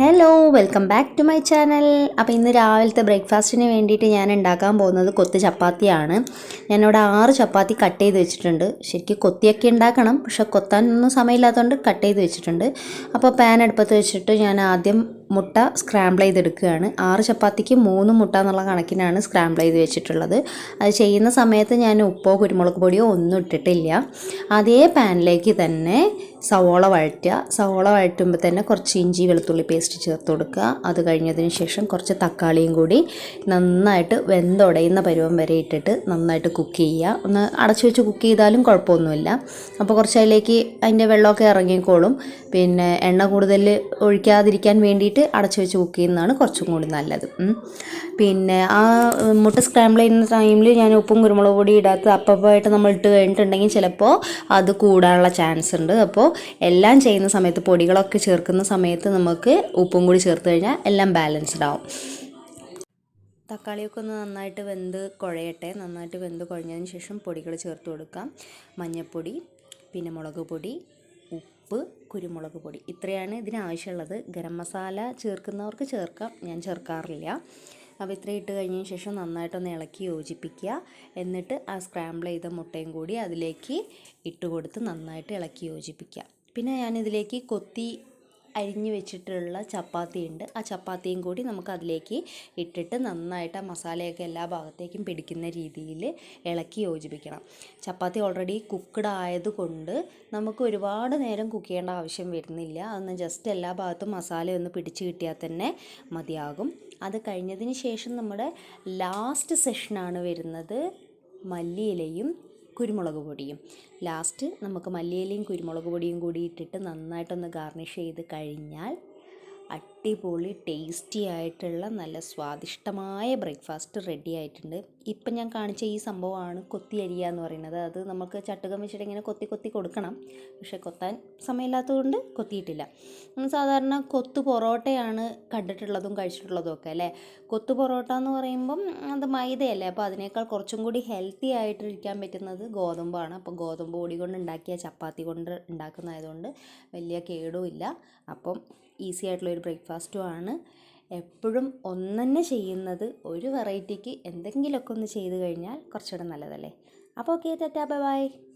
Hello welcome back to my channel അപ്പോൾ ഇന്ന് രാവിലത്തെ ബ്രേക്ക്ഫാസ്റ്റിന് വേണ്ടിയിട്ട് ഞാൻ ഉണ്ടാക്കാൻ പോകുന്നത് കൊത്ത് ചപ്പാത്തിയാണ്. ഞാനിവിടെ ആറ് ചപ്പാത്തി കട്ട് ചെയ്ത് വെച്ചിട്ടുണ്ട്. ശരിക്കും കൊത്തിയൊക്കെ ഉണ്ടാക്കണം. പക്ഷെ കൊത്താനൊന്നും സമയമില്ലാത്തതുകൊണ്ട് കട്ട് ചെയ്ത് വെച്ചിട്ടുണ്ട്. അപ്പോൾ പാൻ അടുപ്പത്ത് വെച്ചിട്ട് ഞാൻ ആദ്യം മുട്ട സ്ക്രാമ്പിൾ ചെയ്തെടുക്കുകയാണ്. ആറ് ചപ്പാത്തിക്ക് മൂന്ന് മുട്ട എന്നുള്ള കണക്കിനാണ് സ്ക്രാമ്പിൾ ചെയ്ത് വെച്ചിട്ടുള്ളത്. അത് ചെയ്യുന്ന സമയത്ത് ഞാൻ ഉപ്പോ കുരുമുളക് പൊടിയോ ഒന്നും ഇട്ടിട്ടില്ല. അതേ പാനിലേക്ക് തന്നെ സവോള വഴറ്റുക. സവോള വഴറ്റുമ്പോൾ തന്നെ കുറച്ച് ഇഞ്ചി വെളുത്തുള്ളി പേസ്റ്റ് ചേർത്ത് കൊടുക്കുക. അത് കഴിഞ്ഞതിന് ശേഷം കുറച്ച് തക്കാളിയും കൂടി നന്നായിട്ട് വെന്തുടയുന്ന പരുവം വരെ ഇട്ടിട്ട് നന്നായിട്ട് കുക്ക് ചെയ്യുക. ഒന്ന് അടച്ചു വെച്ച് കുക്ക് ചെയ്താലും കുഴപ്പമൊന്നുമില്ല. അപ്പോൾ കുറച്ച് അതിലേക്ക് അതിന്റെ വെള്ളമൊക്കെ ഇറങ്ങിക്കോളും. പിന്നെ എണ്ണ കൂടുതൽ ഒഴിക്കാതിരിക്കാൻ വേണ്ടിയിട്ട് അടച്ചു വെച്ച് കുക്ക് ചെയ്യുന്നതാണ് കുറച്ചും കൂടി നല്ലത്. പിന്നെ ആ മുട്ട സ്ക്രാമ്പിൾ ചെയ്യുന്ന ടൈമിൽ ഞാൻ ഉപ്പും കുരുമുളക് പൊടി ഇടാത്ത അപ്പപ്പായിട്ട് നമ്മൾ ഇട്ട് കഴിഞ്ഞിട്ടുണ്ടെങ്കിൽ ചിലപ്പോൾ അത് കൂടാനുള്ള ചാൻസ് ഉണ്ട്. അപ്പോൾ എല്ലാം ചെയ്യുന്ന സമയത്ത് പൊടികളൊക്കെ ചേർക്കുന്ന സമയത്ത് നമുക്ക് ഉപ്പും കൂടി ചേർത്ത് കഴിഞ്ഞാൽ എല്ലാം ബാലൻസ്ഡ് ആവും. തക്കാളിയൊക്കെ ഒന്ന് നന്നായിട്ട് വെന്ത് കുഴയട്ടെ. നന്നായിട്ട് വെന്ത് കുഴഞ്ഞതിന് ശേഷം പൊടികൾ ചേർത്ത് കൊടുക്കാം. മഞ്ഞൾപ്പൊടി പിന്നെ മുളക് പൊടി ഉപ്പ് കുരുമുളക് പൊടി. ഇത്രയാണ് ഇതിനാവശ്യമുള്ളത് ഗരം മസാല ചേർക്കുന്നവർക്ക് ചേർക്കാം. ഞാൻ ചേർക്കാറില്ല. അപ്പോൾ ഇത്രയും ഇട്ട് കഴിഞ്ഞതിന് ശേഷം നന്നായിട്ടൊന്ന് ഇളക്കി യോജിപ്പിക്കുക. എന്നിട്ട് ആ സ്ക്രാമ്പിൾ ചെയ്ത മുട്ടയും കൂടി അതിലേക്ക് ഇട്ട് കൊടുത്ത് നന്നായിട്ട് ഇളക്കി യോജിപ്പിക്കുക. പിന്നെ ഞാനിതിലേക്ക് കൊത്തി അരിഞ്ഞു വെച്ചിട്ടുള്ള ചപ്പാത്തി ഉണ്ട്. ആ ചപ്പാത്തിയും കൂടി നമുക്ക് അതിലേക്ക് ഇട്ടിട്ട് നന്നായിട്ട് ആ മസാലയൊക്കെ എല്ലാ ഭാഗത്തേക്കും പിടിക്കുന്ന രീതിയിൽ ഇളക്കി യോജിപ്പിക്കണം. ചപ്പാത്തി ഓൾറെഡി കുക്ക്ഡ് ആയതുകൊണ്ട് നമുക്ക് ഒരുപാട് നേരം കുക്ക് ചെയ്യേണ്ട ആവശ്യം വരുന്നില്ല. അതൊന്ന് ജസ്റ്റ് എല്ലാ ഭാഗത്തും മസാല ഒന്ന് പിടിച്ച് കിട്ടിയാൽ തന്നെ മതിയാകും. അത് കഴിഞ്ഞതിന് ശേഷം നമ്മുടെ ലാസ്റ്റ് സെഷനാണ് വരുന്നത് മല്ലിയിലയും കുരുമുളക് പൊടിയും. ലാസ്റ്റ് നമുക്ക് മല്ലിയിലയും കുരുമുളക് പൊടിയും കൂടി ഇട്ടിട്ട് നന്നായിട്ടൊന്ന് ഗാർണിഷ് ചെയ്ത് കഴിഞ്ഞാൽ അടിപൊളി ടേസ്റ്റി ആയിട്ടുള്ള നല്ല സ്വാദിഷ്ടമായ ബ്രേക്ക്ഫാസ്റ്റ് റെഡി ആയിട്ടുണ്ട്. ഇപ്പം ഞാൻ കാണിച്ച ഈ സംഭവമാണ് കൊത്തി അരിയ എന്ന് പറയുന്നത്. അത് നമുക്ക് ചട്ടുകം വെച്ചിട്ട് ഇങ്ങനെ കൊത്തി കൊത്തി കൊടുക്കണം. പക്ഷേ കൊത്താൻ സമയമില്ലാത്തതുകൊണ്ട് കൊത്തിയിട്ടില്ല. സാധാരണ കൊത്തു പൊറോട്ടയാണ് കണ്ടിട്ടുള്ളതും കഴിച്ചിട്ടുള്ളതും ഒക്കെ അല്ലേ? കൊത്തു പൊറോട്ട എന്ന് പറയുമ്പം അത് മൈദയല്ലേ? അപ്പോൾ അതിനേക്കാൾ കുറച്ചും കൂടി ഹെൽത്തി ആയിട്ടിരിക്കാൻ പറ്റുന്നത് ഗോതമ്പാണ്. അപ്പോൾ ഗോതമ്പ് പൊടി കൊണ്ട് ഉണ്ടാക്കിയ ചപ്പാത്തി കൊണ്ട് ഉണ്ടാക്കുന്നതായതുകൊണ്ട് വലിയ കേടുമില്ല അപ്പം ഈസി ആയിട്ടുള്ള ഒരു ബ്രേക്ക്ഫാസ്റ്റും ആണ്. എപ്പോഴും ഒന്നെന്നെ ചെയ്യുന്നത് ഒരു വെറൈറ്റിക്ക് എന്തെങ്കിലുമൊക്കെ ഒന്ന് ചെയ്ത് കഴിഞ്ഞാൽ കുറച്ചുകൂടെ നല്ലതല്ലേ? അപ്പോൾ ഓക്കെ ടാറ്റാ ബൈ ബൈ.